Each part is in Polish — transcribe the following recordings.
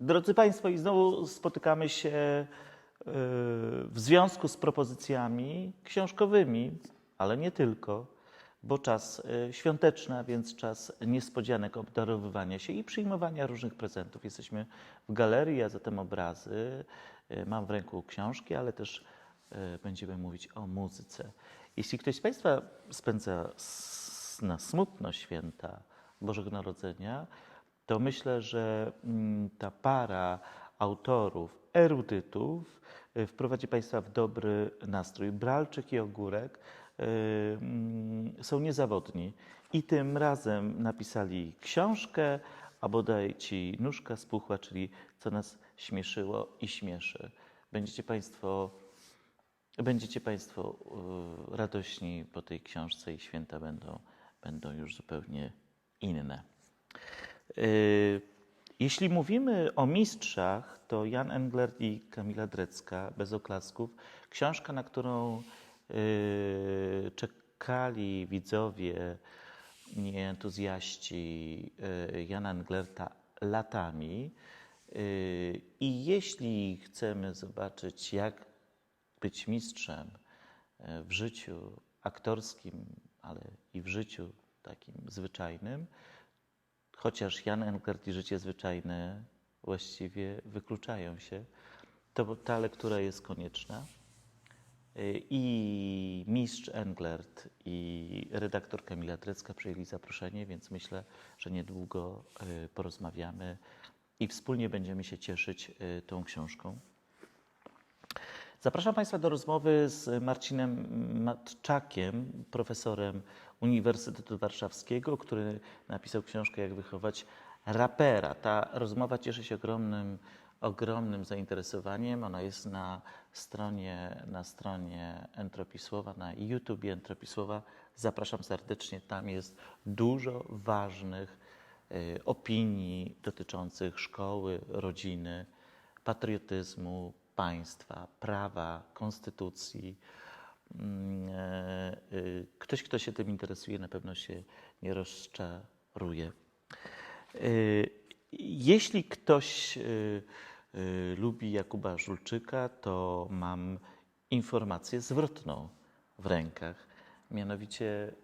Drodzy Państwo, i znowu spotykamy się e, w związku z propozycjami książkowymi, ale nie tylko, bo czas e, świąteczny, a więc czas niespodzianek, obdarowywania się i przyjmowania różnych prezentów. Jesteśmy w galerii, a zatem obrazy. E, Mam w ręku książki, ale też będziemy mówić o muzyce. Jeśli ktoś z Państwa spędza na smutno święta Bożego Narodzenia, to myślę, że mm, ta para autorów, erudytów y, wprowadzi Państwa w dobry nastrój. Bralczyk i Ogórek y, mm, są niezawodni i tym razem napisali książkę, a bodaj ci nóżka spuchła, czyli co nas śmieszyło i śmieszy. Będziecie Państwo, będziecie państwo y, radośni po tej książce i święta będą, będą już zupełnie inne. Y, Jeśli mówimy o mistrzach, to Jan Englert i Kamila Drecka, bez oklasków. Książka, na którą y, czekali widzowie i entuzjaści y, Jana Englerta latami. I jeśli chcemy zobaczyć, jak być mistrzem w życiu aktorskim, ale i w życiu takim zwyczajnym, chociaż Jan Englert i życie zwyczajne właściwie wykluczają się, to ta lektura jest konieczna. Y, I mistrz Englert i redaktor Kamila Trecka przyjęli zaproszenie, więc myślę, że niedługo y, porozmawiamy i wspólnie będziemy się cieszyć y, tą książką. Zapraszam Państwa do rozmowy z Marcinem Matczakiem, profesorem Uniwersytetu Warszawskiego, który napisał książkę Jak wychować rapera. Ta rozmowa cieszy się ogromnym, ogromnym zainteresowaniem. Ona jest na stronie, na stronie Entropisłowa, na YouTubie Entropisłowa. Zapraszam serdecznie. Tam jest dużo ważnych y, opinii dotyczących szkoły, rodziny, patriotyzmu, państwa, prawa, konstytucji. Mm, e, y, Ktoś, kto się tym interesuje, na pewno się nie rozczaruje. Y, Jeśli ktoś lubi Jakuba Żulczyka, to mam informację zwrotną w rękach. Mianowicie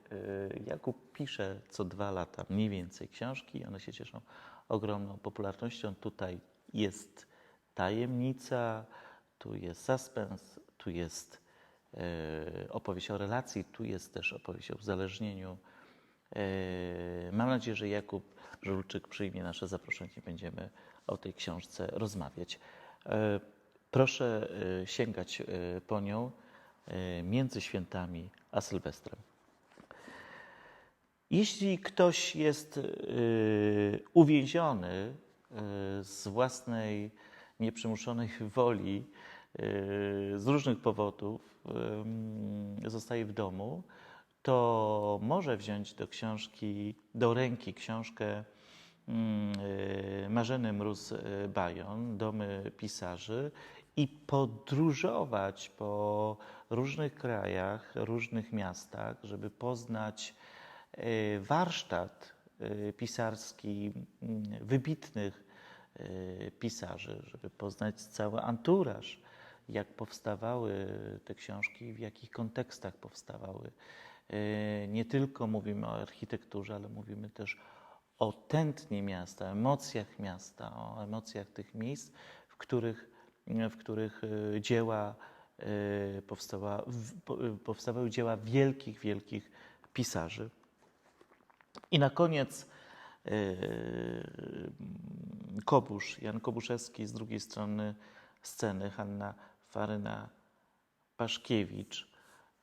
Jakub pisze co dwa lata mniej więcej książki, one się cieszą ogromną popularnością. Tutaj jest tajemnica, tu jest suspens, tu jest e, opowieść o relacji, tu jest też opowieść o uzależnieniu. E, Mam nadzieję, że Jakub Żulczyk przyjmie nasze zaproszenie i będziemy o tej książce rozmawiać. E, Proszę sięgać po nią między świętami a Sylwestrem. Jeśli ktoś jest y, uwięziony y, z własnej nieprzymuszonej woli, y, z różnych powodów, ym, zostaje w domu, to może wziąć do książki, do ręki książkę y, Marzeny Mróz-Bajon, Domy Pisarzy i podróżować po różnych krajach, różnych miastach, żeby poznać y, warsztat y, pisarski wybitnych y, pisarzy, żeby poznać cały anturaż, jak powstawały te książki, w jakich kontekstach powstawały. Y, Nie tylko mówimy o architekturze, ale mówimy też o tętnie miasta, emocjach miasta, o emocjach tych miejsc, w których, w których y, dzieła y, powstała, y, powstawały dzieła wielkich, wielkich pisarzy. I na koniec Kobusz, Jan Kobuszewski, z drugiej strony sceny Hanna Faryna Paszkiewicz.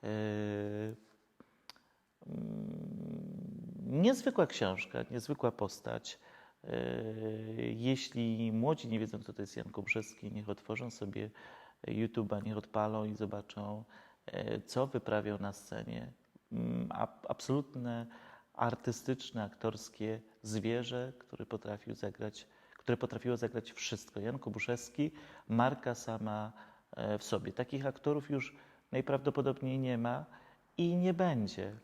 Yy, Niezwykła książka, niezwykła postać. Yy, Jeśli młodzi nie wiedzą, kto to jest Jan Kobuszewski, niech otworzą sobie YouTube'a, niech odpalą i zobaczą, yy, co wyprawiał na scenie. Mm, Absolutne artystyczne, aktorskie zwierzę, potrafił zagrać, które potrafiło zagrać wszystko. Jan Kobuszewski, marka sama e, w sobie. Takich aktorów już najprawdopodobniej nie ma i nie będzie.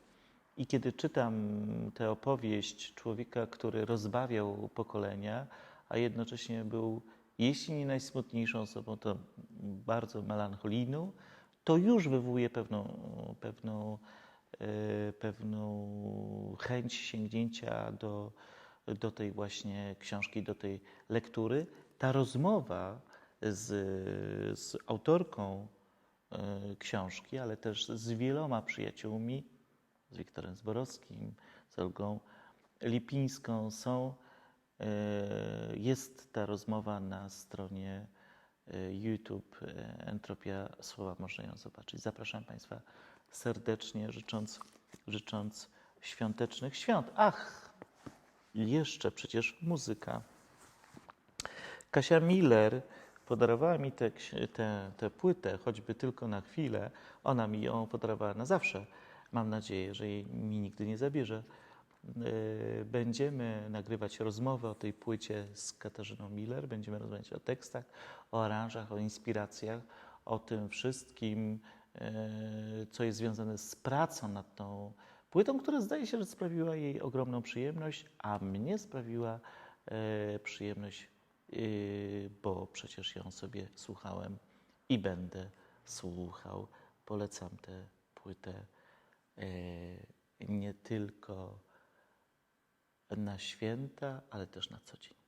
I kiedy czytam tę opowieść człowieka, który rozbawiał pokolenia, a jednocześnie był, jeśli nie najsmutniejszą osobą, to bardzo melancholijną, to już wywołuje pewną, pewną, pewną chęć sięgnięcia do, do tej właśnie książki, do tej lektury. Ta rozmowa z, z autorką e, książki, ale też z wieloma przyjaciółmi, z Wiktorem Zborowskim, z Olgą Lipińską są, e, jest ta rozmowa na stronie e, YouTube e, Entropia Słowa, można ją zobaczyć. Zapraszam Państwa serdecznie, życząc, życząc świątecznych świąt. Ach, jeszcze przecież muzyka. Kasia Miller podarowała mi tę te, te płytę, choćby tylko na chwilę. Ona mi ją podarowała na zawsze. Mam nadzieję, że jej mi nigdy nie zabierze. Yy, Będziemy nagrywać rozmowę o tej płycie z Katarzyną Miller. Będziemy rozmawiać o tekstach, o aranżach, o inspiracjach, o tym wszystkim, co jest związane z pracą nad tą płytą, która zdaje się, że sprawiła jej ogromną przyjemność, a mnie sprawiła yy, przyjemność, yy, bo przecież ją sobie słuchałem i będę słuchał. Polecam tę płytę nie tylko na święta, ale też na co dzień.